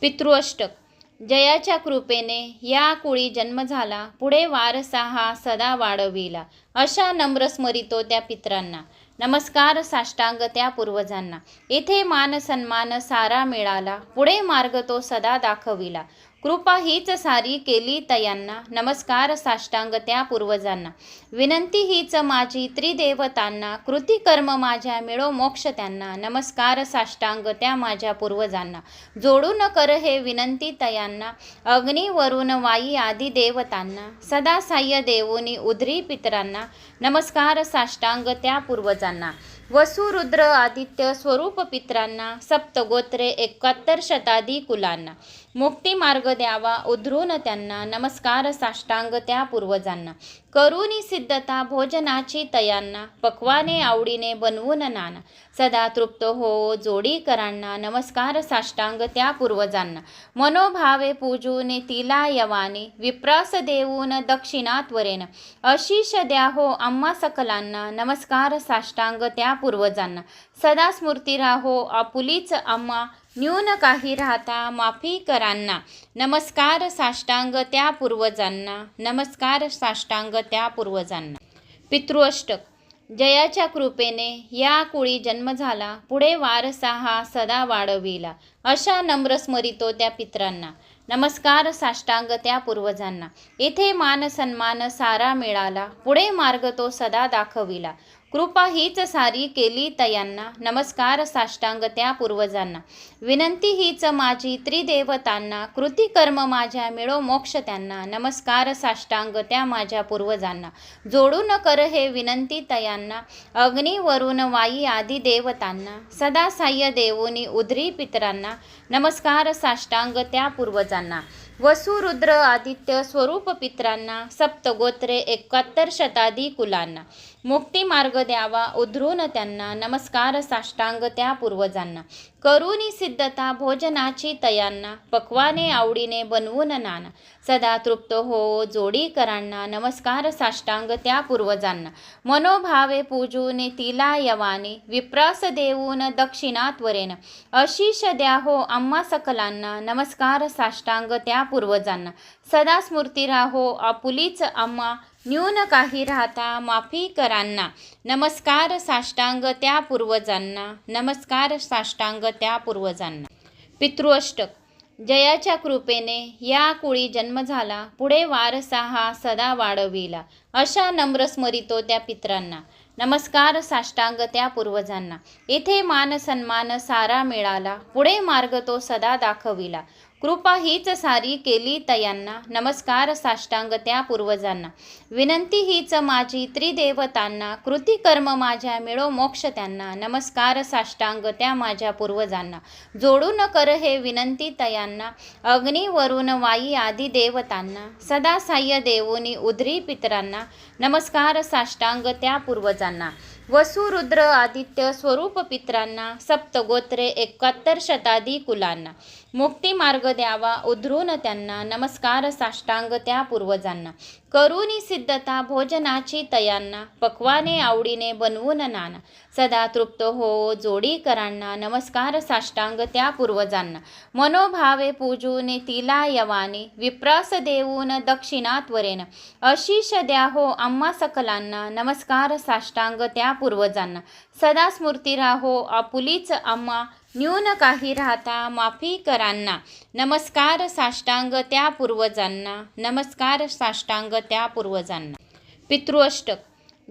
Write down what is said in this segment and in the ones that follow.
पितृअष्टक. जयाच्या कृपेने या कुळी जन्म झाला. पुढे वारसा हा सदा वाढविला. अशा नम्र स्मरितो त्या पित्रांना. नमस्कार साष्टांग त्या पूर्वजांना. इथे मान सन्मान सारा मिळाला. पुढे मार्ग तो सदा दाखविला. कृपा हीच सारी केली तयांना. नमस्कार साष्टांग त्या पूर्वजांना. विनंती हीच माझी त्रिदेवतांना. कृती कर्म माझ्या मिळो मोक्ष त्यांना. नमस्कार साष्टांग त्या माझ्या पूर्वजांना. जोडून कर हे विनंती तयांना. अग्नी वाई आदी देवतांना. सदा साह्य देवोनी उधरी पितरांना. नमस्कार साष्टांग त्या पूर्वजांना. वसुरुद्र आदित्य स्वरूप पित्रांना सप्तगोत्रे एकाहत्तर शताधी कुलांना. मुक्ती मार्ग द्यावा उधरून त्यांना नमस्कार साष्टांग त्या पूर्वजांना. करुणी सिद्धता भोजनाची तयांना पक्वाने आवडीने बनवून नाना. सदा तृप्त हो जोडीकरांना नमस्कार साष्टांग त्या पूर्वजांना. मनोभावे पूजून तिला यवाने विप्रास देऊन दक्षिणात्वरेन. अशीष द्या हो आम्हा सकलांना नमस्कार साष्टांग त्या पूर्वजांना. सदा स्मृती राहो आपुलीच आम्हा न्यून काही राहता माफी करांना. नमस्कार साष्टांग त्या पूर्वजांना नमस्कार साष्टांग त्या पूर्वजांना. पितृअष्टक जयाच्या कृपेने या कुळी जन्म झाला. पुढे वारसा हा सदा वाढविला. अशा नम्र स्मरितो त्या पित्रांना. नमस्कार साष्टांग त्या पूर्वजांना. इथे मान सन्मान सारा मिळाला. पुढे मार्ग तो सदा दाखविला. कृपा हीच सारी केली तयांना. नमस्कार साष्टांग त्या पूर्वजांना. विनंती हीच माझी त्रिदेवतांना. कृती कर्म माझ्या मिळो मोक्ष त्यांना. नमस्कार साष्टांग त्या माझ्या पूर्वजांना. जोडून कर हे विनंती तयांना. अग्निवरून वरुण वाई आदी देवतांना. सदा साह्य देवोनी उद्री पितरांना. नमस्कार साष्टांग त्या पूर्वजांना. वसु रुद्र आदित्य स्वरूप पित्रांना. सप्तगोत्रे एकाहत्तर शताधी कुलांना. मुक्ती मार्ग द्यावा उधरून त्यांना नमस्कार साष्टांग त्या पूर्वजांना. करुणी सिद्धता भोजनाची तयांना पक्वाने आवडीने बनवून नाना. सदा तृप्त हो जोडीकरांना नमस्कार साष्टांग त्या पूर्वजांना. मनोभावे पूजून तिला यवाने विप्रास देऊन दक्षिणात्वरेन. अशीष द्या हो आम्हा सकलांना नमस्कार साष्टांग त्या पूर्वजांना. सदा स्मृती राहो आपुलीच आम्हा न्यून काही राहता माफी करांना. नमस्कार साष्टांग त्या पूर्वजांना. नमस्कार साष्टांग त्या पूर्वजांना. पितृअष्टक जयाच्या कृपेने या कुळी जन्म झाला. पुढे वारसा हा सदा वाढविला. अशा नम्र स्मरितो त्या पित्रांना. नमस्कार साष्टांग त्या पूर्वजांना. इथे मान सन्मान सारा मिळाला. पुढे मार्ग तो सदा दाखविला. कृपा हीच सारी केली तयांना. नमस्कार साष्टांग त्या पूर्वजांना. विनंती हीच माझी त्रिदेवतांना. कृती कर्म माझ्या मिळो मोक्ष त्यांना. नमस्कार साष्टांग त्या माझ्या पूर्वजांना. जोडून कर हे विनंती तयांना. अग्निवरून वरुण वाई आदी देवतांना. सदा साह्य देवोनी उधरी पितरांना. नमस्कार साष्टांग त्या पूर्वजांना. वसु रुद्र आदित्य स्वरूप पित्रांना. सप्तगोत्रे एकाहत्तर शताधी कुलांना. मुक्ती मार्ग द्यावा उधरून त्यांना नमस्कार साष्टांग त्या पूर्वजांना. करुणी सिद्धता भोजनाची तयांना पक्वाने आवडीने बनवून नाना. सदा तृप्त हो जोडीकरांना नमस्कार साष्टांग त्या पूर्वजांना. मनोभावे पूजून तिला यवाने विप्रास देऊन दक्षिणात्वरेन. अशीष द्या हो आम्हा सकलांना नमस्कार साष्टांग त्या पूर्वजांना. सदा स्मृती राहो आपुलीच आम्हा न्यून काही राहता माफी करांना. नमस्कार साष्टांग त्या पूर्वजांना. नमस्कार साष्टांग त्या पूर्वजांना. पितृअष्टक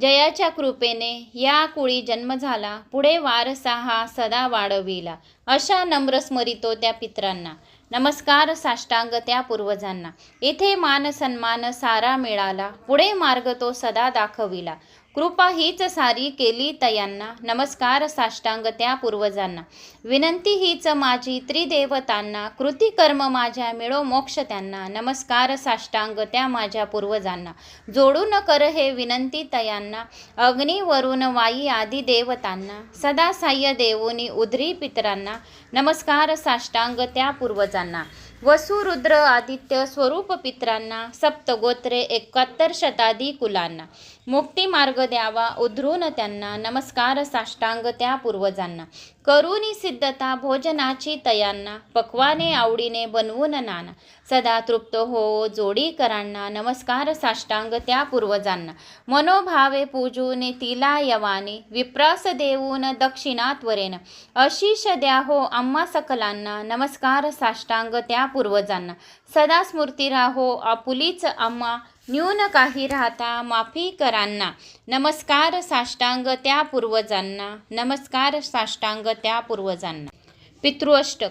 जयाच्या कृपेने या कुळी जन्म झाला. पुढे वारसा हा सदा वाढविला. अशा नम्र स्मरितो त्या पित्रांना. नमस्कार साष्टांग त्या पूर्वजांना. इथे मान सन्मान सारा मिळाला. पुढे मार्ग तो सदा दाखविला. कृपा हीच सारी केली तयांना. नमस्कार साष्टांग त्या पूर्वजांना. विनंती हीच माझी त्रिदेवतांना. कृती कर्म माझ्या मिळो मोक्ष त्यांना. नमस्कार साष्टांग त्या माझ्या पूर्वजांना. जोडून कर हे विनंती तयांना. अग्निवरून वरुण वाई आदी देवतांना. सदा साह्य देवोनी उधरी पितरांना. नमस्कार साष्टांग त्या पूर्वजांना. वसुरुद्र आदित्य स्वरूप पित्रांना सप्तगोत्रे एकाहत्तर शताधी कुलांना. मुक्ती मार्ग द्यावा उधरून त्यांना नमस्कार साष्टांग त्या पूर्वजांना. करूनी सिद्धता भोजनाची तयांना पक्वाने आवडीने बनवून नाना सदा तृप्त हो जोडीकरांना नमस्कार साष्टांग त्या पूर्वजांना. मनोभावे पूजून तिला यवाने विप्रास देऊन दक्षिणात्वरेन. अशीष द्या हो आम्हा सकलांना. नमस्कार साष्टांग त्या पूर्वजांना. सदा स्मृती राहो आपुलीच आम्हा न्यून काही राहता माफी करांना. नमस्कार साष्टांग त्या पूर्वजांना. नमस्कार साष्टांग त्या पूर्वजांना. पितृअष्टक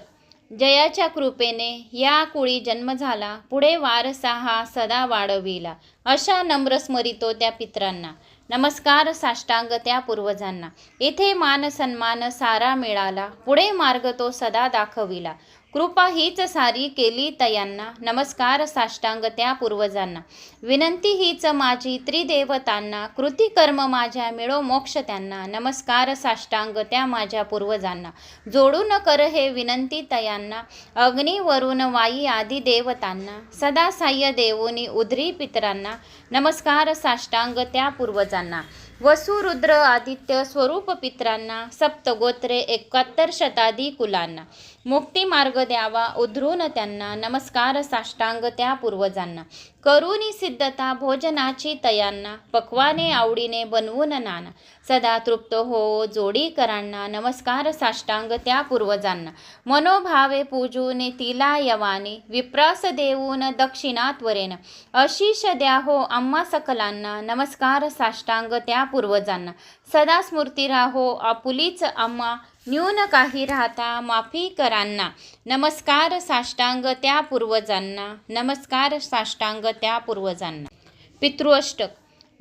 जयाच्या कृपेने या कुळी जन्म झाला. पुढे वारसा हा सदा वाढविला. अशा नम्र स्मरितो त्या पित्रांना. नमस्कार साष्टांग त्या पूर्वजांना. येथे मान सन्मान सारा मिळाला. पुढे मार्ग तो सदा दाखविला. कृपा हीच सारी केली तयांना. नमस्कार साष्टांग त्या पूर्वजांना. विनंती हीच माझी त्रिदेवतांना. कृती कर्म माझ्या मिळो मोक्ष त्यांना. नमस्कार साष्टांग त्या माझ्या पूर्वजांना. जोडू न कर हे विनंती तयांना. अग्निवरून वरुण वाई आदी देवतांना. सदा साह्य देवोनी उधरी पितरांना. नमस्कार साष्टांग त्या पूर्वजांना. वसुरुद्र आदित्य स्वरूप पित्रांना. सप्तगोत्रे एकाहत्तर शताधी कुलांना. मुक्ती मार्ग द्यावा उधरून त्यांना नमस्कार साष्टांग त्या पूर्वजांना. करुनी सिद्धता भोजनाची तयांना पक्वाने आवडीने बनवून नाना. सदा तृप्त हो जोडीकरांना नमस्कार साष्टांग त्या पूर्वजांना. मनोभावे पूजूने तिला यवाने विप्रास देऊन दक्षिणात्वरेन. अशीष द्या हो आम्हा सकलांना नमस्कार साष्टांग त्या पूर्वजांना. सदा स्मृती राहो आपुलीच आम्हा न्यून काही राहता माफी करांना. नमस्कार साष्टांग त्या पूर्वजांना. नमस्कार साष्टांग त्या पूर्वजांना. पितृअष्टक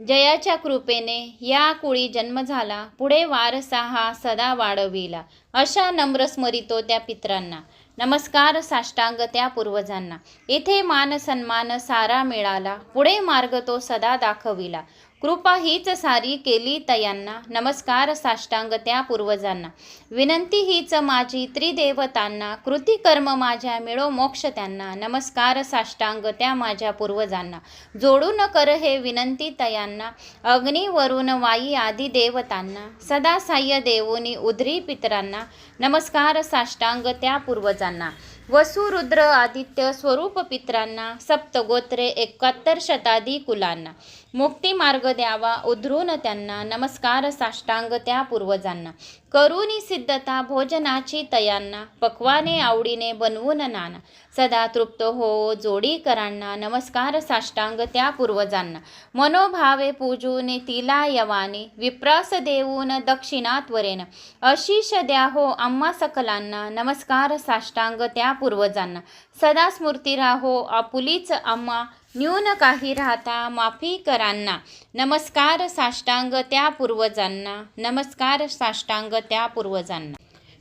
जयाच्या कृपेने या कुळी जन्म झाला. पुढे वारसा हा सदा वाढविला. अशा नम्र स्मरितो त्या पित्रांना. नमस्कार साष्टांग त्या पूर्वजांना. येथे मान सन्मान सारा मिळाला. पुढे मार्ग तो सदा दाखविला. कृपा हीच सारी केली तयांना. नमस्कार साष्टांग त्या पूर्वजांना. विनंती हीच माझी त्रिदेवतांना. कृती कर्म माझ्या मिळो मोक्ष त्यांना. नमस्कार साष्टांग त्या माझ्या पूर्वजांना. जोडू न कर हे विनंती तयांना. अग्निवरून वाई आदी देवतांना. सदा साह्य देवोनी उधरी पितरांना. नमस्कार साष्टांग त्या पूर्वजांना. वसुरुद्र आदित्य स्वरूप पित्रांना सप्तगोत्रे एकाहत्तर शताधी कुलांना. मुक्ती मार्ग द्यावा उधरून त्यांना नमस्कार साष्टांग त्या पूर्वजांना. करुनी सिद्धता भोजनाची तयांना पक्वाने आवडीने बनवून नाना. सदा तृप्त हो जोडीकरांना नमस्कार साष्टांग त्या पूर्वजांना. मनोभावे पूजून तिला यवाने विप्रास देऊन दक्षिणात्वरेन. अशीष द्या हो आम्हा सकलांना नमस्कार साष्टांग त्या पूर्वजांना. सदा स्मृती राहो आपुलीच आम्हा न्यून काही राहता माफी करांना. नमस्कार साष्टांग त्या पूर्वजांना नमस्कार साष्टांग त्या पूर्वजांना.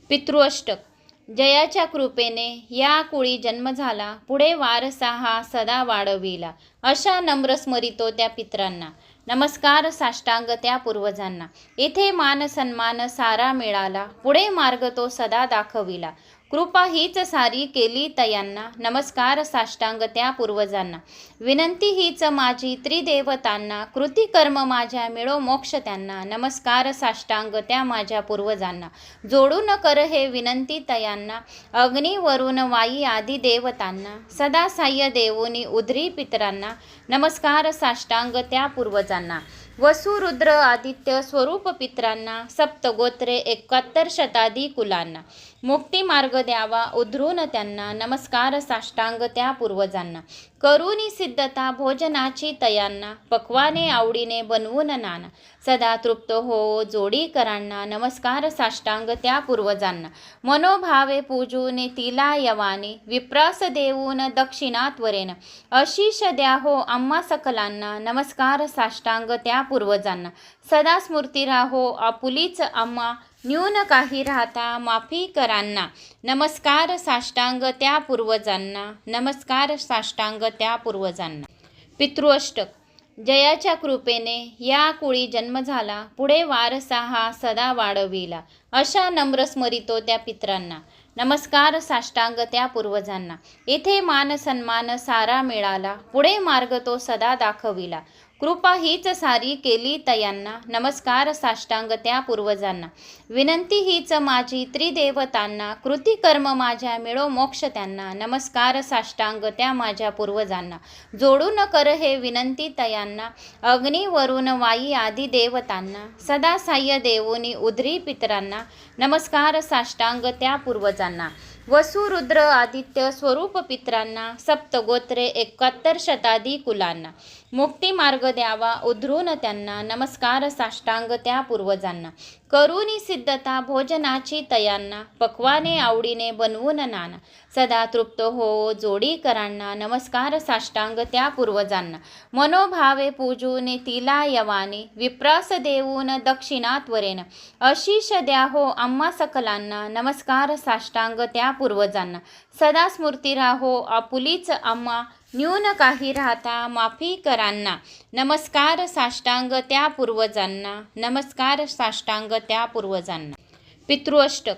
पितृअष्टक जयाच्या कृपेने या कुळी जन्म झाला पुढे वारसा हा सदा वाढविला. अशा नम्र स्मरितो त्या पित्रांना. नमस्कार साष्टांग त्या पूर्वजांना. येथे मान सन्मान सारा मिळाला पुढे मार्ग तो सदा दाखविला. कृपा हीच सारी केली तयांना. नमस्कार साष्टांग त्या पूर्वजांना. विनंती हीच माझी त्रिदेवतांना. कृती कर्म माझ्या मिळो मोक्ष त्यांना. नमस्कार साष्टांग त्या माझ्या पूर्वजांना. जोडू न कर हे विनंती तयांना. अग्निवरून वरुण वाई आदी देवतांना. सदा साह्य देवोनी उधरी पितरांना. नमस्कार साष्टांग त्या पूर्वजांना. वसुरुद्र आदित्य स्वरूप पित्रांना सप्तगोत्रे एकाहत्तर शताधी कुलांना. मुक्ती मार्ग द्यावा उधरून त्यांना. नमस्कार साष्टांग त्या पूर्वजांना. करुणी सिद्धता भोजनाची तयांना पक्वाने आवडीने बनवून नाना. सदा तृप्त हो जोडीकरांना नमस्कार साष्टांग त्या पूर्वजांना. मनोभावे पूजून तिला यवाने विप्रास देऊन दक्षिणात्वरेन. अशीष द्या हो आम्हा सकलांना नमस्कार साष्टांग त्या पूर्वजांना. सदा स्मृती राहो आपुलीच आम्हा न्यून काही राहता माफी करांना. नमस्कार साष्टांग त्या पूर्वजांना नमस्कार साष्टांग त्या पूर्वजांना. पितृअष्टक जयाच्या कृपेने या कुळी जन्म झाला. पुढे वारसा हा सदा वाढविला. अशा नम्र स्मरितो त्या पित्रांना. नमस्कार साष्टांग त्या पूर्वजांना. येथे मान सन्मान सारा मिळाला. पुढे मार्ग तो सदा दाखविला. कृपा हीच सारी केली तयांना. नमस्कार साष्टांग त्या पूर्वजांना. विनंती हीच माझी त्रिदेवतांना. कृती कर्म माझ्या मिळो मोक्ष त्यांना. नमस्कार साष्टांग त्या माझ्या पूर्वजांना. जोडून कर हे विनंती तयांना. अग्निवरून वाई आदी देवतांना. सदा साह्य देवोनी उद्री पितरांना. नमस्कार साष्टांग त्या पूर्वजांना. वसुरुद्र आदित्य स्वरूप पित्रांना. सप्तगोत्रे एकाहत्तर शताधी कुलांना. मुक्ती मार्ग द्यावा उधरून त्यांना नमस्कार साष्टांग त्या पूर्वजांना. करुणी सिद्धता भोजनाची तयांना पक्वाने आवडीने बनवून नाना. सदा तृप्त हो जोडीकरांना नमस्कार साष्टांग त्या पूर्वजांना. मनोभावे पूजून तिला यवाने विप्रास देऊन दक्षिणात्वरेन. अशीष द्या हो आम्हा सकलांना नमस्कार साष्टांग त्या पूर्वजांना. सदा स्मृती राहो आपुलीच आम्हा न्यून काही राहता माफी करांना. नमस्कार साष्टांग त्या पूर्वजांना. नमस्कार साष्टांग त्या पूर्वजांना. पितृअष्टक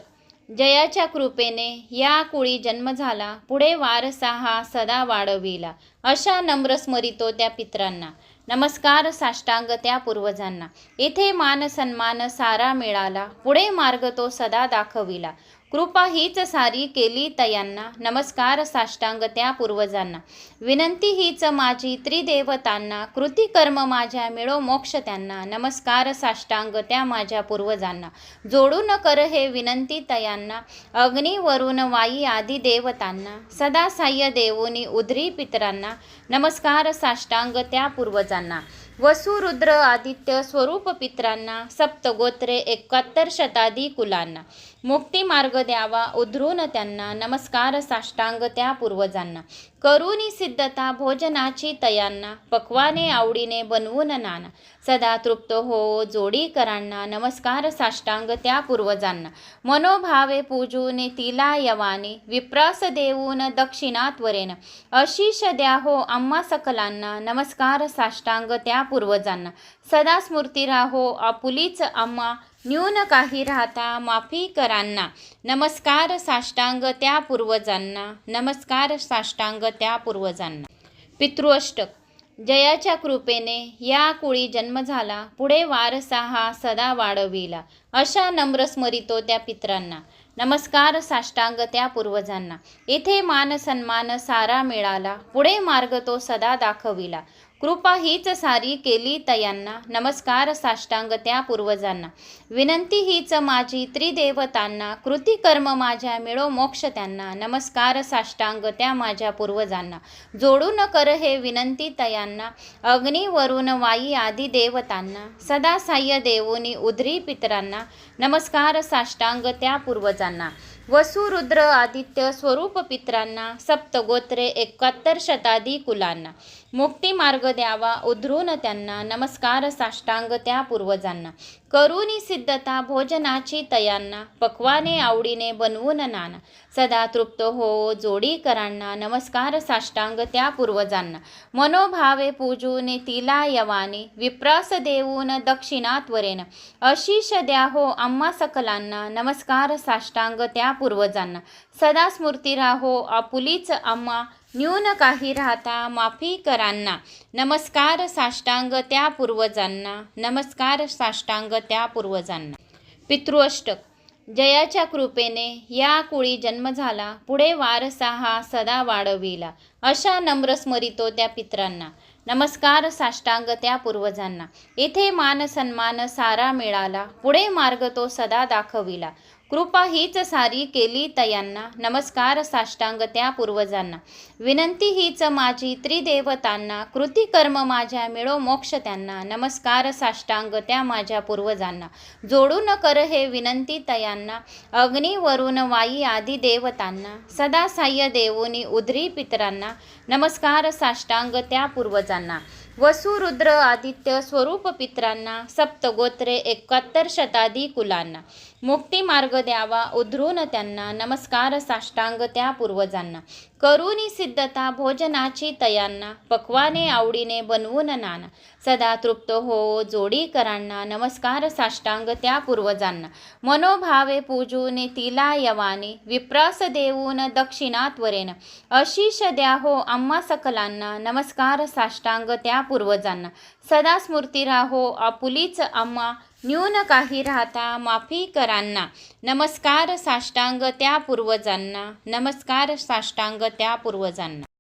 जयाच्या कृपेने या कुळी जन्म झाला. पुढे वारसा हा सदा वाढविला. अशा नम्र स्मरितो त्या पित्रांना. नमस्कार साष्टांग त्या पूर्वजांना. इथे मान सन्मान सारा मिळाला. पुढे मार्ग तो सदा दाखविला. कृपा हीच सारी केली तयांना. नमस्कार साष्टांग त्या पूर्वजांना. विनंती हीच माझी त्रिदेवतांना. कृती कर्म माझ्या मिळो मोक्ष त्यांना. नमस्कार साष्टांग त्या माझ्या पूर्वजांना. जोडून कर हे विनंती तयांना. अग्निवरून वाई आदी देवतांना. सदा साह्य देवोनी उद्री पितरांना. नमस्कार साष्टांग त्या पूर्वजांना. वसुरुद्र आदित्य स्वरूप पित्रांना. सप्तगोत्रे एकाहत्तर शताधी कुलांना. मुक्ती मार्ग द्यावा उधरून त्यांना नमस्कार साष्टांग त्या पूर्वजांना. करुणी सिद्धता भोजनाची तयांना पक्वाने आवडीने बनवून नाना. सदा तृप्त हो जोडीकरांना नमस्कार साष्टांग त्या पूर्वजांना. मनोभावे पूजून तिला यवाने विप्रास देऊन दक्षिणात्वरेन. अशीष द्या हो आम्हा सकलांना नमस्कार साष्टांग त्या पूर्वजांना. सदा स्मृती राहो आपुलीच आम्हा न्यून काही राहता माफी करांना. नमस्कार साष्टांग त्या पूर्वजांना. नमस्कार साष्टांग त्या पूर्वजांना. पितृअष्टक जयाच्या कृपेने या कुळी जन्म झाला. पुढे वारसा हा सदा वाढविला. अशा नम्र स्मरितो त्या पित्रांना. नमस्कार साष्टांग त्या पूर्वजांना. इथे मान सन्मान सारा मिळाला. पुढे मार्ग तो सदा दाखविला. कृपा हीच सारी केली तयांना. नमस्कार साष्टांग त्या पूर्वजांना. विनंती हीच माझी त्रिदेवतांना. कृती कर्म माझ्या मिळो मोक्ष त्यांना. नमस्कार साष्टांग त्या माझ्या पूर्वजांना. जोडून कर हे विनंती तयांना. अग्निवरून वाई आदी देवतांना. सदा साह्य देवोनी उधरी पितरांना. नमस्कार साष्टांग त्या पूर्वजांना. वसुरुद्र आदित्य स्वरूप पित्रांना. सप्तगोत्रे एकाहत्तर शताधी कुलांना. मुक्ती मार्ग द्यावा उधरून त्यांना नमस्कार साष्टांग त्या पूर्वजांना. करुणी सिद्धता भोजनाची तयांना पक्वाने आवडीने बनवून नाना. सदा तृप्त हो जोडीकरांना नमस्कार साष्टांग त्या पूर्वजांना. मनोभावे पूजून तिला यवाने विप्रास देऊन दक्षिणा त्वरेन अशीष द्या हो आम्हा सकलांना नमस्कार साष्टांग त्या पूर्वजांना. सदा स्मृती राहो आपुलीच आम्हा न्यून काही राहता माफी करांना. नमस्कार साष्टांग त्या पूर्वजांना. नमस्कार साष्टांग त्या पूर्वजांना. पितृअष्टक जयाच्या कृपेने या कुळी जन्म झाला. पुढे वारसा हा सदा वाढविला. अशा नम्र स्मरितो त्या पित्रांना. नमस्कार साष्टांग त्या पूर्वजांना. इथे मान सन्मान सारा मिळाला. पुढे मार्ग तो सदा दाखविला. कृपा हीच सारी केली तयांना. नमस्कार साष्टांग त्या पूर्वजांना. विनंती हीच माझी त्रिदेवतांना. कृती कर्म माझ्या मिळो मोक्ष त्यांना. नमस्कार साष्टांग त्या माझ्या पूर्वजांना. जोडून कर हे विनंती तयांना. अग्निवरून वाई आदी देवतांना. सदा साह्य देवोनी उद्री पितरांना. नमस्कार साष्टांग त्या पूर्वजांना. वसुरुद्र आदित्य स्वरूप पित्रांना. सप्तगोत्रे एकाहत्तर शताधी कुलांना. मुक्ती मार्ग द्यावा उधरून त्यांना नमस्कार साष्टांग त्या पूर्वजांना. करुणी सिद्धता भोजनाची तयांना पक्वाने आवडीने बनवून नाना. सदा तृप्त हो जोडीकरांना नमस्कार साष्टांग त्या पूर्वजांना. मनोभावे पूजून तिला यवाने विप्रास देऊन दक्षिणात्वरेन आशिष द्या हो आम्हा सकलांना नमस्कार साष्टांग त्या पूर्वजांना. सदा स्मृती राहो आपुलीच आम्हा न्यून काही राहता माफी करांना. नमस्कार साष्टांग त्या पूर्वजांना. नमस्कार साष्टांग त्या पूर्वजांना.